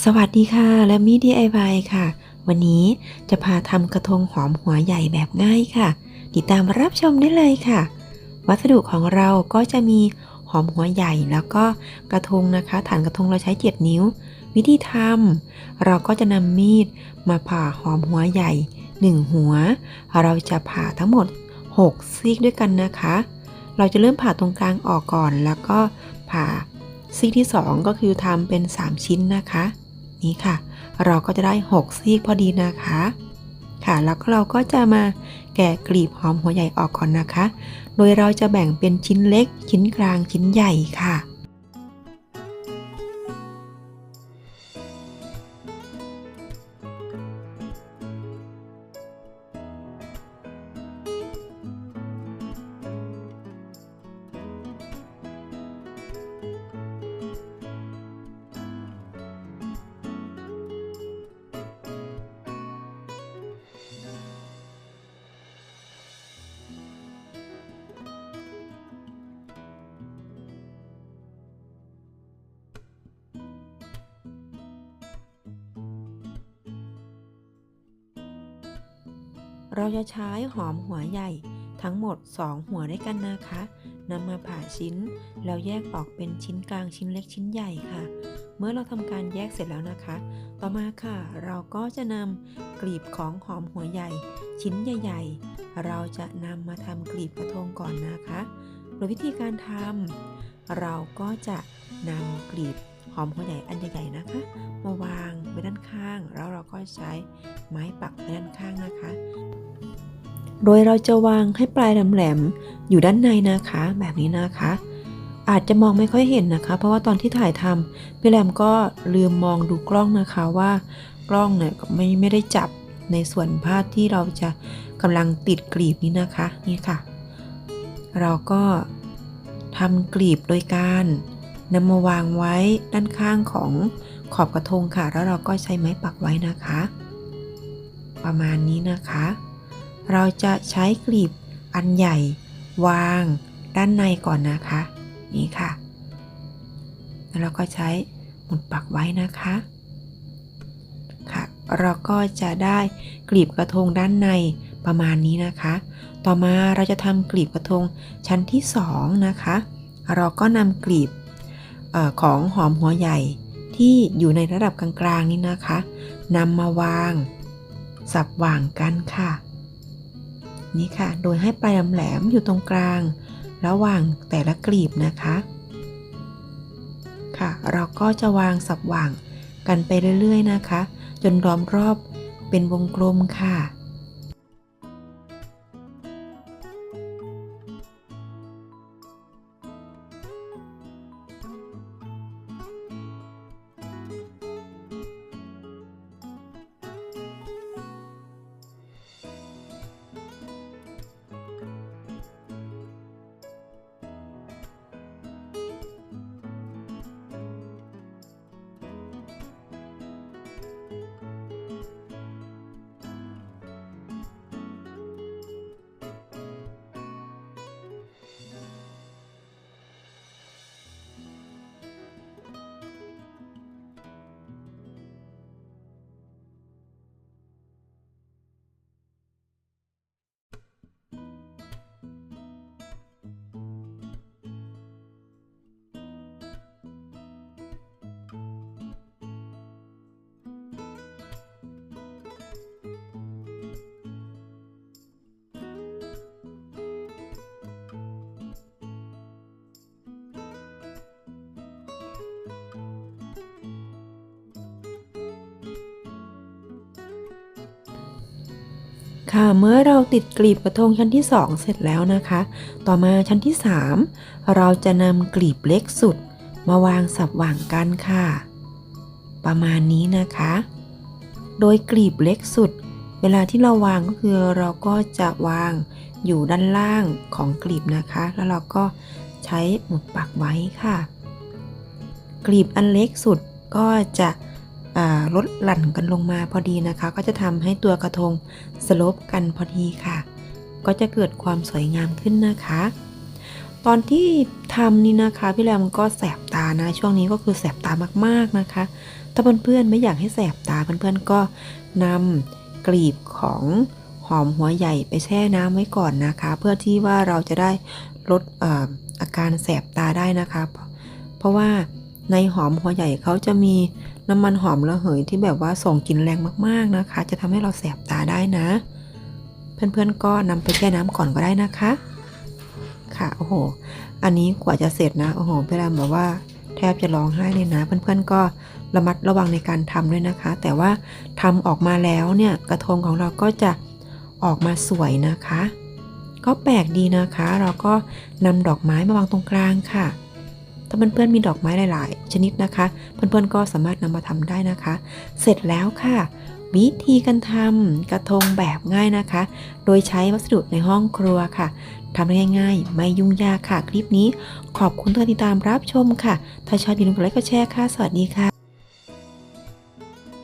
สวัสดีค่ะ และมี DIY ค่ะ วันนี้จะพาทำกระทงหอมหัวใหญ่แบบง่ายค่ะ ติดตามรับชมได้เลยค่ะ วัสดุของเราก็จะมีหอมหัวใหญ่แล้วก็กระทงนะคะ ฐานกระทงเราใช้เจ็ดนิ้ว วิธีทำเราก็จะนำมีดมาผ่าหอมหัวใหญ่ 1 หัว เราจะผ่าทั้งหมด 6 ซีกด้วยกันนะคะ เราจะเริ่มผ่าตรงกลางออกก่อน แล้วก็ผ่าซีกที่ 2 ก็คือทำเป็น 3 ชิ้นนะคะ นี้ค่ะ เราก็จะได้ 6 ซีกพอดีนะคะ ค่ะ แล้วก็เราก็จะมาแกะกลีบหอมหัวใหญ่ออกก่อนนะคะ โดยเราจะแบ่งเป็นชิ้นเล็ก ชิ้นกลาง ชิ้นใหญ่ค่ะ เราจะใช้หอมหัวใหญ่ทั้งหมด 2 หัวด้วยกันนะคะนำมาผ่าชิ้นแล้วแยกออกเป็นชิ้นกลางชิ้นเล็กชิ้นใหญ่ค่ะ เมื่อเราทำการแยกเสร็จแล้วนะคะ ต่อมาค่ะ เราก็จะนำกลีบของหอมหัวใหญ่ ชิ้นใหญ่ ๆ เราจะนำมาทำกลีบกระทงก่อนนะคะ โดยวิธีการทำเราก็จะนำกลีบ หอมหัวใหญ่อันใหญ่ๆนะคะ มาวางไว้ด้านข้าง แล้วเราก็ใช้ไม้ปักไว้ด้านข้างนะคะ โดยเราจะวางให้ปลายแหลมๆอยู่ด้านในนะคะ แบบนี้นะคะ อาจจะมองไม่ค่อยเห็นนะคะ เพราะว่าตอนที่ถ่ายทำพี่แหลมก็ลืมมองดูกล้องนะคะว่ากล้องเนี่ยไม่ไม่ได้จับในส่วนภาพที่เราจะกำลังติดกลีบนี้นะคะนี่ค่ะ เราก็ทำกลีบโดยการ นำมาวางไว้ด้านข้างของขอบกระทงค่ะ แล้วเราก็ใช้ไม้ปักไว้นะคะ ประมาณนี้นะคะ เราจะใช้กลีบอันใหญ่ วางด้านในก่อนนะคะ นี่ค่ะ แล้วเราก็ใช้หมุดปักไว้นะคะค่ะเราก็จะได้กลีบกระทงด้านในประมาณนี้นะคะ ต่อมาเราจะทำกลีบกระทงชั้นที่สองนะคะ เราก็นำกลีบ อของหอมหัวใหญ่ที่อยู่ในระดับกลางๆนี้นะคะนำมาวาง สับหว่างกันค่ะ นี่ค่ะ โดยให้ปลายแหลมอยู่ตรงกลาง ระหว่างแต่ละกลีบนะคะค่ะ เราก็จะวางสับหว่างกันไปเรื่อยๆนะคะ จนล้อมรอบเป็นวงกลมค่ะ ค่ะเมื่อเราติดกลีบกระทงชั้นที่ 2 เสร็จแล้วนะคะ ต่อมาชั้นที่ 3 เราจะนำกลีบเล็กสุด มาวางสับหว่างกันค่ะ ประมาณนี้นะคะ โดยกลีบเล็กสุด เวลาที่เราวางก็คือเราก็จะวางอยู่ด้านล่างของกลีบนะคะ แล้วเราก็ใช้หมุดปักไว้ค่ะ กลีบอันเล็กสุดก็จะ ลดหลั่นกันลงมาพอดีนะคะ ก็จะทำให้ตัวกระทงสลปกันพอดีค่ะ ก็จะเกิดความสวยงามขึ้นนะคะ ตอนที่ทำนี่นะคะพี่แรมก็แสบตานะ ช่วงนี้ก็คือแสบตามากๆนะคะ ถ้าเพื่อนๆไม่อยากให้แสบตาเพื่อนๆก็นำกลีบของหอมหัวใหญ่ไปแช่น้ำไว้ก่อนนะคะ เพื่อที่ว่าเราจะได้ลดอออาการแสบตาได้นะคะ เพราะว่าในหอมหัวใหญ่เขาจะมี น้ำมันหอมระเหยที่แบบว่าส่งกลิ่นแรงมากๆนะคะ จะทำให้เราแสบตาได้นะ เพื่อนๆก็นำไปแช่น้ำก่อนก็ได้นะคะ ค่ะโอ้โห อันนี้กว่าจะเสร็จนะโอ้โหพี่แรมบอกว่าแทบจะร้องไห้เลยนะ เพื่อนๆก็ระมัดระวังในการทำด้วยนะคะ แต่ว่าทำออกมาแล้วเนี่ยกระทงของเราก็จะออกมาสวยนะคะ ก็แปลกดีนะคะ เราก็นำดอกไม้มาวางตรงกลางค่ะ ถ้าเพื่อนๆมีดอกไม้หลาย ๆ ชนิดนะคะ เพื่อนๆก็สามารถนำมาทำได้นะคะ เสร็จแล้วค่ะ วิธีการทำกระทงแบบง่ายนะคะ โดยใช้วัสดุในห้องครัวค่ะทำได้ง่ายๆ ไม่ยุ่งยากค่ะ คลิปนี้ ขอบคุณที่ติดตามรับชมค่ะ ถ้าชอบอย่าลืมกดไลค์กดแชร์ค่ะ สวัสดีค่ะ